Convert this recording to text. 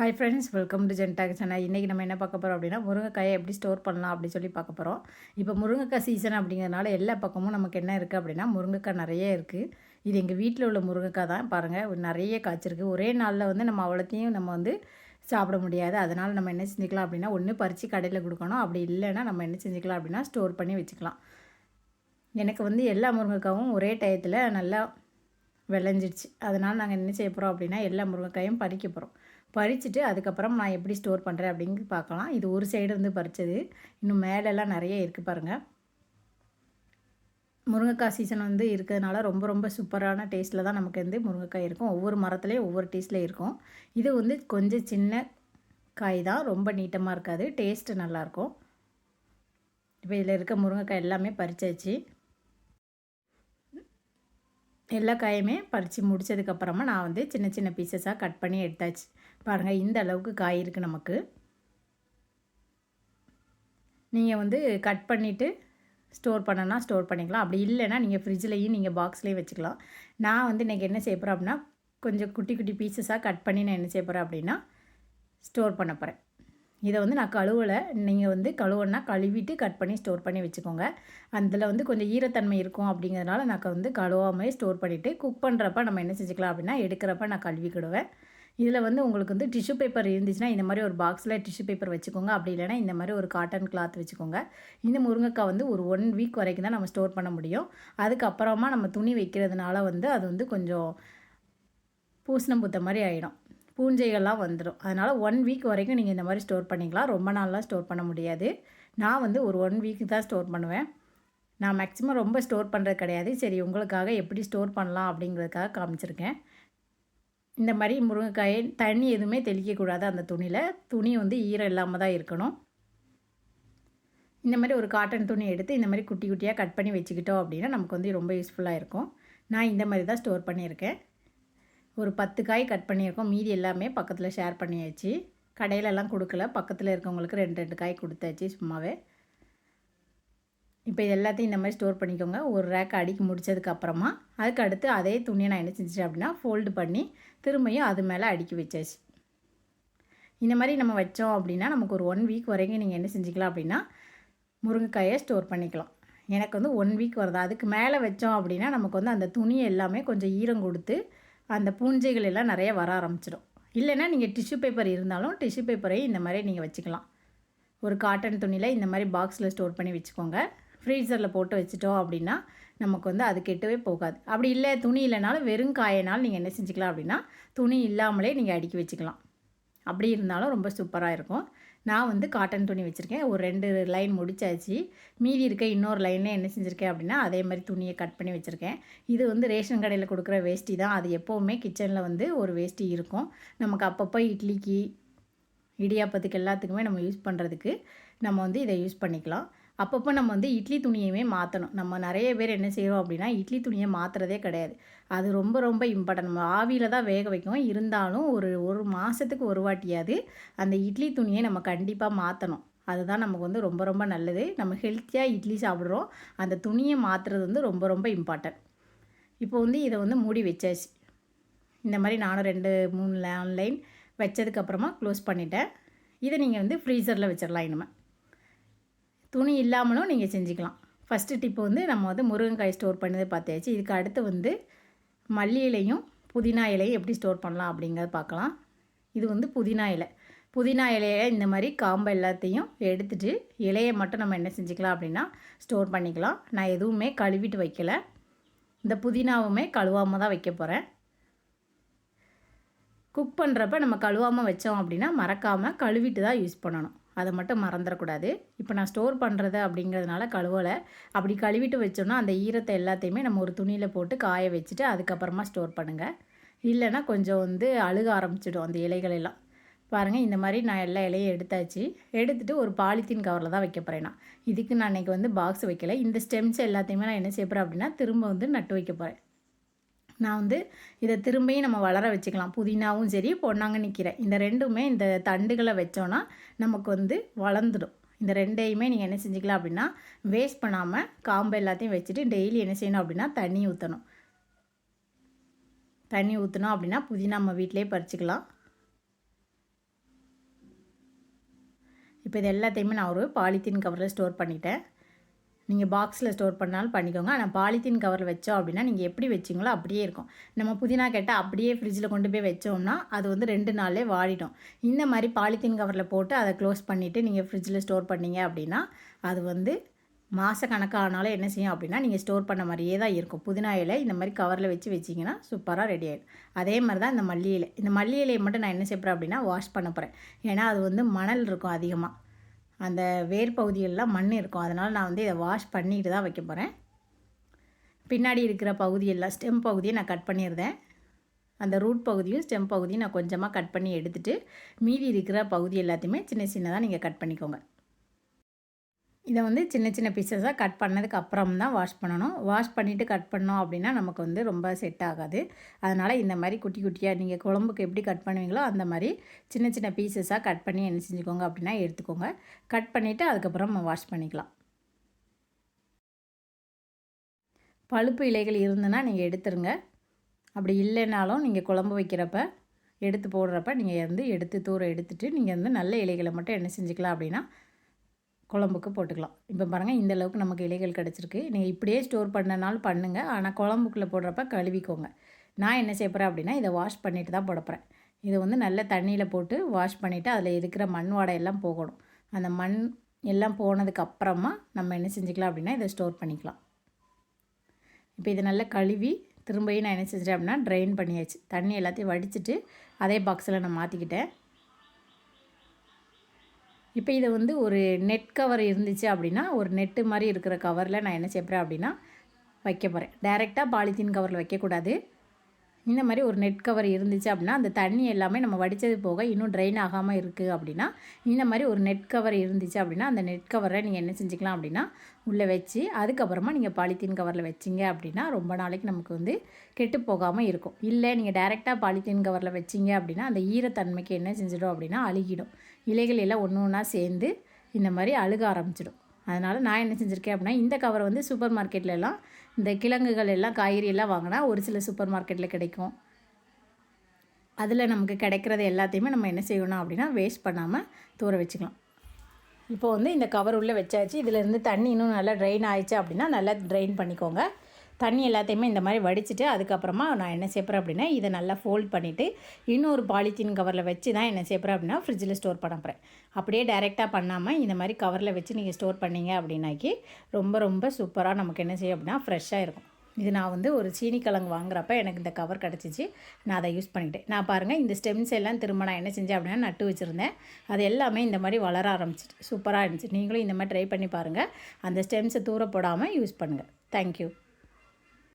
Hi friends welcome to Gentak channel இன்றைக்கி நம்ம என்ன பார்க்க போகிறோம் அப்படின்னா முருங்கைக்காயை எப்படி ஸ்டோர் பண்ணலாம் அப்படின்னு சொல்லி பார்க்க போகிறோம் இப்போ முருங்கைக்காய் சீசன் அப்படிங்கிறதுனால எல்லா பக்கமும் நமக்கு என்ன இருக்குது அப்படின்னா முருங்கைக்காய் நிறைய இருக்குது இது எங்கள் வீட்டில் உள்ள முருங்கைக்காய் தான். பாருங்கள் நிறைய காய்ச்சிருக்கு. ஒரே நாளில் வந்து நம்ம அவ்வளோத்தையும் நம்ம வந்து சாப்பிட முடியாது. அதனால் நம்ம என்ன செஞ்சுக்கலாம் அப்படின்னா ஒன்று பறித்து கடையில் கொடுக்கணும். அப்படி இல்லைன்னா நம்ம என்ன செஞ்சுக்கலாம் அப்படின்னா ஸ்டோர் பண்ணி வச்சுக்கலாம். எனக்கு வந்து எல்லா முருங்கைக்காவும் ஒரே டயத்தில் நல்லா விளைஞ்சிடுச்சு. அதனால் நாங்கள் என்ன செய்ய போகிறோம் அப்படின்னா எல்லா முருங்கைக்காயும் பறிக்க போகிறோம் பறிச்சுட்டு அதுக்கப்புறம் நான் எப்படி ஸ்டோர் பண்ணுறேன் அப்படின்னு பார்க்கலாம். இது ஒரு சைடு வந்து பறித்தது இன்னும் மேலெல்லாம் நிறைய இருக்குது பாருங்கள் முருங்கைக்காய் சீசன் வந்து இருக்கிறதுனால ரொம்ப ரொம்ப சூப்பரான டேஸ்ட்டில் தான் நமக்கு வந்து முருங்கைக்காய் இருக்கும். ஒவ்வொரு மரத்துலேயும் ஒவ்வொரு டேஸ்ட்டில் இருக்கும். இது வந்து கொஞ்சம் சின்ன காய் தான். ரொம்ப நீட்டமாக இருக்காது. டேஸ்ட்டு நல்லாயிருக்கும் இப்போ இதில் இருக்க முருங்கைக்காய் எல்லாமே பறிச்சாச்சு. எல்லா காயுமே பறித்து முடித்ததுக்கப்புறமா நான் வந்து சின்ன சின்ன பீசஸாக கட் பண்ணி எடுத்தாச்சு. பாருங்கள் இந்த அளவுக்கு காய் இருக்குது நமக்கு. நீங்கள் வந்து கட் பண்ணிவிட்டு ஸ்டோர் பண்ணனா ஸ்டோர் பண்ணிக்கலாம். அப்படி இல்லைன்னா நீங்கள் ஃப்ரிட்ஜ்லேயும் நீங்கள் பாக்ஸ்லேயும் வச்சுக்கலாம். நான் வந்து இன்றைக்கி என்ன செய்ய போகிறேன் அப்படின்னா கொஞ்சம் குட்டி குட்டி பீசஸாக கட் பண்ணி நான் என்ன செய்ய போகிறேன் அப்படின்னா ஸ்டோர் பண்ண போகிறேன் இதை வந்து நான் கழுவலை. நீங்கள் வந்து கழுவுனா கழுவிட்டு கட் பண்ணி ஸ்டோர் பண்ணி வச்சுக்கோங்க. அதில் வந்து கொஞ்சம் ஈரத்தன்மை இருக்கும் அப்படிங்கிறதுனால நான் வந்து கழுவாமே ஸ்டோர் பண்ணிவிட்டு குக் பண்ணுறப்ப நம்ம என்ன செஞ்சுக்கலாம் அப்படின்னா எடுக்கிறப்ப நான் கழுவிக்கிடுவேன் இதில் வந்து உங்களுக்கு வந்து டிஷ்யூ பேப்பர் இருந்துச்சுன்னா இந்த மாதிரி ஒரு பாக்ஸில் டிஷ்யூ பேப்பர் வச்சுக்கோங்க. அப்படி இல்லைனா இந்த மாதிரி ஒரு காட்டன் கிளாத் வச்சுக்கோங்க. இந்த முருங்கைக்காய் வந்து ஒரு ஒன் வீக் வரைக்கும் தான் நம்ம ஸ்டோர் பண்ண முடியும். அதுக்கப்புறமா நம்ம துணி வைக்கிறதுனால வந்து அது வந்து கொஞ்சம் பூசணம் பூத்த மாதிரி ஆகிடும் பூஞ்சைகள்லாம் வந்துடும் அதனால் ஒன் வீக் வரைக்கும் நீங்கள் இந்த மாதிரி ஸ்டோர் பண்ணிக்கலாம். ரொம்ப நாள்லாம் ஸ்டோர் பண்ண முடியாது. நான் வந்து ஒரு ஒன் வீக்கு தான் ஸ்டோர் பண்ணுவேன். நான் மேக்ஸிமம் ரொம்ப ஸ்டோர் பண்ணுறது கிடையாது. சரி உங்களுக்காக எப்படி ஸ்டோர் பண்ணலாம் அப்படிங்கிறதுக்காக காமிச்சிருக்கேன். இந்த மாதிரி முருங்கைக்காயை தண்ணி எதுவுமே தெளிக்கக்கூடாது அந்த துணியில். துணி வந்து ஈரம் இல்லாமல் தான் இருக்கணும். இந்த மாதிரி ஒரு காட்டன் துணி எடுத்து இந்த மாதிரி குட்டி குட்டியாக கட் பண்ணி வச்சுக்கிட்டோம் அப்படின்னா நமக்கு வந்து ரொம்ப யூஸ்ஃபுல்லாக இருக்கும். நான் இந்த மாதிரி தான் ஸ்டோர் பண்ணியிருக்கேன். ஒரு பத்து காய் கட் பண்ணியிருக்கோம். மீதி எல்லாமே பக்கத்தில் ஷேர் பண்ணியாச்சு. கடையிலலாம் கொடுக்கல. பக்கத்தில் இருக்கவங்களுக்கு ரெண்டு ரெண்டு காய் கொடுத்தாச்சு சும்மாவே. இப்போ இது எல்லாத்தையும் இந்த மாதிரி ஸ்டோர் பண்ணிக்கோங்க. ஒரு ரேக் அடிக்கி முடித்ததுக்கப்புறமா அதுக்கு அடுத்து அதே துணியை நான் என்ன செஞ்சிட்டேன் அப்படின்னா ஃபோல்டு பண்ணி திரும்பியும் அது மேலே அடுக்கி வச்சாச்சு. இந்த மாதிரி நம்ம வச்சோம் அப்படின்னா நமக்கு ஒரு ஒன் வீக் வரைக்கும் நீங்கள் என்ன செஞ்சுக்கலாம் அப்படின்னா முருங்கைக்காயை ஸ்டோர் பண்ணிக்கலாம். எனக்கு வந்து ஒன் வீக் வருது. அதுக்கு மேலே வச்சோம் அப்படின்னா நமக்கு வந்து அந்த துணி எல்லாமே கொஞ்சம் ஈரம் கொடுத்து அந்த பூஞ்சைகள் எல்லாம் நிறைய வர ஆரம்பிச்சிடும். இல்லைன்னா நீங்கள் டிஷ்யூ பேப்பர் இருந்தாலும் டிஷ்யூ பேப்பரையும் இந்த மாதிரி நீங்கள் வச்சுக்கலாம். ஒரு காட்டன் துணியில் இந்த மாதிரி பாக்ஸில் ஸ்டோர் பண்ணி வச்சுக்கோங்க. ஃப்ரீசரில் போட்டு வச்சுட்டோம் அப்படின்னா நமக்கு வந்து அது கெட்டவே போகாது. அப்படி இல்லை துணி இல்லைனாலும் வெறும் காயினாலும் நீங்கள் என்ன செஞ்சுக்கலாம் அப்படின்னா துணி இல்லாமலே நீங்கள் அடுக்கி வச்சுக்கலாம். அப்படி இருந்தாலும் ரொம்ப சூப்பராக இருக்கும். நான் வந்து காட்டன் துணி வச்சுருக்கேன். ஒரு ரெண்டு லைன் முடிச்சாச்சு. மீதி இருக்க இன்னொரு லைனில் என்ன செஞ்சுருக்கேன் அப்படின்னா அதே மாதிரி துணியை கட் பண்ணி வச்சுருக்கேன். இது வந்து ரேஷன் கடையில் கொடுக்குற வேஷ்டி தான். அது எப்போவுமே கிச்சனில் வந்து ஒரு வேஷ்டி இருக்கும். நமக்கு அப்பப்போ இட்லிக்கு இடியாப்பத்துக்கு எல்லாத்துக்குமே நம்ம யூஸ் பண்ணுறதுக்கு நம்ம வந்து இதை யூஸ் பண்ணிக்கலாம். அப்பப்போ நம்ம வந்து இட்லி துணியுமே மாற்றணும் நம்ம நிறைய பேர் என்ன செய்கிறோம் அப்படின்னா இட்லி துணியை மாற்றுறதே கிடையாது. அது ரொம்ப ரொம்ப இம்பார்ட்டன்ட் நம்ம ஆவியில் தான் வேக வைக்கும் இருந்தாலும் ஒரு ஒரு மாதத்துக்கு ஒரு வாட்டியாவது அந்த இட்லி துணியை நம்ம கண்டிப்பாக மாற்றணும் அதுதான் நமக்கு வந்து ரொம்ப ரொம்ப நல்லது. நம்ம ஹெல்த்தியாக இட்லி சாப்பிட்றோம். அந்த துணியை மாற்றுறது வந்து ரொம்ப ரொம்ப இம்பார்ட்டன்ட் இப்போ வந்து இதை வந்து மூடி வச்சாச்சு. இந்த மாதிரி நானும் ரெண்டு மூணு ஆன்லைன் வச்சதுக்கப்புறமா க்ளோஸ் பண்ணிட்டேன். இதை நீங்கள் வந்து ஃப்ரீசரில் வச்சிடலாம் இனிமேல் துணி இல்லாமலும் நீங்கள் செஞ்சுக்கலாம். ஃபஸ்ட்டு டிப்பு வந்து நம்ம வந்து முருங்கைக்காய் ஸ்டோர் பண்ணது பார்த்தாச்சு. இதுக்கு அடுத்து வந்து மல்லி இலையும் புதினா இலையும் எப்படி ஸ்டோர் பண்ணலாம் அப்படிங்கிறத பார்க்கலாம். இது வந்து புதினா இலை. புதினா இலையை இந்த மாதிரி காம்பை எல்லாத்தையும் எடுத்துகிட்டு இலையை மட்டும் நம்ம என்ன செஞ்சுக்கலாம் அப்படின்னா ஸ்டோர் பண்ணிக்கலாம். நான் எதுவுமே கழுவிட்டு வைக்கலை. இந்த புதினாவுமே கழுவாமல் தான் வைக்க போகிறேன் குக் பண்ணுறப்ப நம்ம கழுவாமல் வச்சோம் அப்படின்னா மறக்காமல் கழுவிட்டு தான் யூஸ் பண்ணணும். அதை மட்டும் மறந்துடக்கூடாது இப்போ நான் ஸ்டோர் பண்ணுறது அப்படிங்கிறதுனால கழுவலை. அப்படி கழுவிட்டு வச்சோன்னா அந்த ஈரத்தை எல்லாத்தையுமே நம்ம ஒரு துணியில் போட்டு காய வச்சுட்டு அதுக்கப்புறமா ஸ்டோர் பண்ணுங்கள் இல்லைன்னா கொஞ்சம் வந்து அழுக ஆரம்பிச்சிடும் அந்த இலைகள் எல்லாம். பாருங்கள் இந்த மாதிரி நான் எல்லா இலையும் எடுத்தாச்சு. எடுத்துகிட்டு ஒரு பாலித்தீன் கவரில் தான் வைக்க போகிறேன் நான். இதுக்கு நான் இன்றைக்கி வந்து பாக்ஸ் வைக்கல. இந்த ஸ்டெம்ஸ் எல்லாத்தையுமே நான் என்ன செய்ய போகிறேன் அப்படின்னா திரும்ப வந்து நட்டு வைக்க போகிறேன் நான் வந்து இதை திரும்பியும் நம்ம வளர வச்சுக்கலாம். புதினாவும் சரி பொன்னாங்க நிற்கிறேன் இந்த ரெண்டுமே இந்த தண்டுகளை வச்சோன்னா நமக்கு வந்து வளர்ந்துடும். இந்த ரெண்டையுமே நீங்கள் என்ன செஞ்சுக்கலாம் அப்படின்னா வேஸ்ட் பண்ணாமல் காம்பு எல்லாத்தையும் வச்சுட்டு டெய்லி என்ன செய்யணும் அப்படின்னா தண்ணி ஊற்றணும் தண்ணி ஊற்றணும் அப்படின்னா புதினா நம்ம வீட்டிலே பறிச்சிக்கலாம். இப்போ இது எல்லாத்தையுமே நான் ஒரு பாலித்தீன் கவரில் ஸ்டோர் பண்ணிட்டேன். நீங்கள் பாக்ஸில் ஸ்டோர் பண்ணாலும் பண்ணிக்கோங்க. ஆனால் பாலித்தீன் கவரில் வச்சோம் அப்படின்னா நீங்கள் எப்படி வச்சிங்களோ அப்படியே இருக்கும். நம்ம புதினா கேட்டால் அப்படியே ஃப்ரிட்ஜில் கொண்டு போய் வச்சோம்னா அது வந்து ரெண்டு நாளே வாடிடும். இந்த மாதிரி பாலித்தீன் கவரில் போட்டு அதை க்ளோஸ் பண்ணிவிட்டு நீங்கள் ஃப்ரிட்ஜில் ஸ்டோர் பண்ணீங்க அப்படின்னா அது வந்து மாத கணக்கானாலும் என்ன செய்யும் அப்படின்னா நீங்கள் ஸ்டோர் பண்ண மாதிரியே தான் இருக்கும். புதினா இலை இந்த மாதிரி கவரில் வச்சு வச்சிங்கன்னா சூப்பராக ரெடி ஆகிடும் அதே மாதிரி தான் இந்த மல்லி இலை. இந்த மல்லி இலையை மட்டும் நான் என்ன செய்கிறேன் அப்படின்னா வாஷ் பண்ண போகிறேன் ஏன்னா அது வந்து மணல் இருக்கும் அதிகமாக அந்த வேர் பகுதியெல்லாம் மண் இருக்கும். அதனால் நான் வந்து இதை வாஷ் பண்ணிட்டு தான் வைக்க போகிறேன் பின்னாடி இருக்கிற பகுதியெல்லாம் ஸ்டெம் பகுதியை நான் கட் பண்ணியிருந்தேன் அந்த ரூட் பகுதியும் ஸ்டெம் பகுதியும் நான் கொஞ்சமாக கட் பண்ணி எடுத்துகிட்டு மீதி இருக்கிற பகுதி எல்லாத்தையுமே சின்ன சின்னதாக நீங்கள் கட் பண்ணிக்கோங்க. இதை வந்து சின்ன சின்ன பீசஸாக கட் பண்ணதுக்கு அப்புறம் தான் வாஷ் பண்ணணும். வாஷ் பண்ணிவிட்டு கட் பண்ணோம் அப்படின்னா நமக்கு வந்து ரொம்ப செட் ஆகாது. அதனால் இந்த மாதிரி குட்டி குட்டியாக நீங்கள் குழம்புக்கு எப்படி கட் பண்ணுவீங்களோ அந்த மாதிரி சின்ன சின்ன பீசஸாக கட் பண்ணி என்ன செஞ்சுக்கோங்க அப்படின்னா எடுத்துக்கோங்க. கட் பண்ணிவிட்டு அதுக்கப்புறம் வாஷ் பண்ணிக்கலாம். பழுப்பு இலைகள் இருந்ததுன்னா நீங்கள் எடுத்துருங்க. அப்படி இல்லைனாலும் நீங்கள் குழம்பு வைக்கிறப்ப எடுத்து போடுறப்ப நீங்கள் வந்து எடுத்து தூரம் எடுத்துகிட்டு நீங்கள் வந்து நல்ல இலைகளை மட்டும் என்ன செஞ்சுக்கலாம் அப்படின்னா குழம்புக்கு போட்டுக்கலாம். இப்போ பாருங்கள் இந்த அளவுக்கு நமக்கு இலைகள் கிடச்சிருக்கு. நீங்கள் இப்படியே ஸ்டோர் பண்ணனாலும் பண்ணுங்கள் ஆனால் குழம்புக்குள்ளே போடுறப்ப கழுவிக்கோங்க. நான் என்ன செய்ய போகிறேன் அப்படின்னா இதை வாஷ் பண்ணிவிட்டு தான் போடப்போகிறேன் இதை வந்து நல்ல தண்ணியில் போட்டு வாஷ் பண்ணிவிட்டு அதில் இருக்கிற மண் வாடை எல்லாம் போகணும். அந்த மண் எல்லாம் போனதுக்கு அப்புறமா நம்ம என்ன செஞ்சுக்கலாம் அப்படின்னா இதை ஸ்டோர் பண்ணிக்கலாம். இப்போ இதை நல்லா கழுவி திரும்பியும் நான் என்ன செஞ்சிட்டேன் அப்படின்னா ட்ரைன் பண்ணியாச்சு. தண்ணி எல்லாத்தையும் வடிச்சிட்டு அதே பாக்ஸில் நான் மாற்றிக்கிட்டேன் இப்போ இதை வந்து ஒரு நெட் கவர் இருந்துச்சு அப்படின்னா ஒரு நெட்டு மாதிரி இருக்கிற கவரில் நான் என்ன செய்கிறேன் அப்படின்னா வைக்க போகிறேன் டைரெக்டாக பாலித்தீன் கவரில் வைக்கக்கூடாது. இந்த மாதிரி ஒரு நெட் கவர் இருந்துச்சு அப்படின்னா அந்த தண்ணி எல்லாமே நம்ம வடித்தது போக இன்னும் ட்ரைன் ஆகாமல் இருக்குது அப்படின்னா இந்த மாதிரி ஒரு நெட் கவர் இருந்துச்சு அப்படின்னா அந்த நெட் கவரை நீங்கள் என்ன செஞ்சுக்கலாம் அப்படின்னா உள்ளே வச்சு அதுக்கப்புறமா நீங்கள் பாலித்தீன் கவரில் வச்சிங்க அப்படின்னா ரொம்ப நாளைக்கு நமக்கு வந்து கெட்டு போகாமல் இருக்கும். இல்லை நீங்கள் டைரெக்டாக பாலித்தீன் கவரில் வச்சிங்க அப்படின்னா அந்த ஈரத்தன்மைக்கு என்ன செஞ்சிடும் அப்படின்னா அழுகிடும். இலைகள் எல்லாம் ஒன்று ஒன்றா சேர்ந்து இந்த மாதிரி அழுக ஆரம்பிச்சிடும். அதனால் நான் என்ன செஞ்சுருக்கேன் அப்படின்னா இந்த கவர் வந்து சூப்பர் மார்க்கெட்லலாம் இந்த கிழங்குகள் எல்லாம் காய்கறி எல்லாம் வாங்கினா ஒரு சில சூப்பர் மார்க்கெட்டில் கிடைக்கும். அதில் நமக்கு கிடைக்கிறது எல்லாத்தையுமே நம்ம என்ன செய்யணும் அப்படின்னா வேஸ்ட் பண்ணாமல் தூர வச்சுக்கலாம். இப்போ வந்து இந்த கவர் உள்ளே வச்சாச்சு. இதிலேருந்து தண்ணி இன்னும் நல்லா ட்ரைன் ஆயிடுச்சு அப்படின்னா நல்லா ட்ரைன் பண்ணிக்கோங்க. தண்ணி எல்லாத்தையுமே இந்த மாதிரி வடிச்சிட்டு அதுக்கப்புறமா நான் என்ன செய்கிறேன் அப்படின்னா இதை நல்லா ஃபோல்ட் பண்ணிவிட்டு இன்னொரு பாலித்தீன் கவரில் வச்சு தான் என்ன செய்கிறேன் அப்படின்னா ஃப்ரிட்ஜில் ஸ்டோர் பண்ண போகிறேன் அப்படியே டைரெக்டாக பண்ணாமல் இந்த மாதிரி கவரில் வச்சு நீங்கள் ஸ்டோர் பண்ணீங்க அப்படின்னாக்கி ரொம்ப ரொம்ப சூப்பராக நமக்கு என்ன செய்யும் அப்படின்னா ஃப்ரெஷ்ஷாக இருக்கும். இது நான் வந்து ஒரு சீனி கிழங்கு வாங்குறப்ப எனக்கு இந்த கவர் கிடச்சிச்சு. நான் அதை யூஸ் பண்ணிட்டேன். நான் பாருங்கள் இந்த ஸ்டெம்ஸ் எல்லாம் திரும்ப நான் என்ன செஞ்சேன் அப்படின்னா நட்டு வச்சுருந்தேன். அது எல்லாமே இந்த மாதிரி வளர ஆரம்பிச்சிட்டு சூப்பராக இருந்துச்சு. நீங்களும் இந்த மாதிரி ட்ரை பண்ணி பாருங்கள் அந்த ஸ்டெம்ஸை தூர போடாமல் யூஸ் பண்ணுங்கள் தேங்க்யூ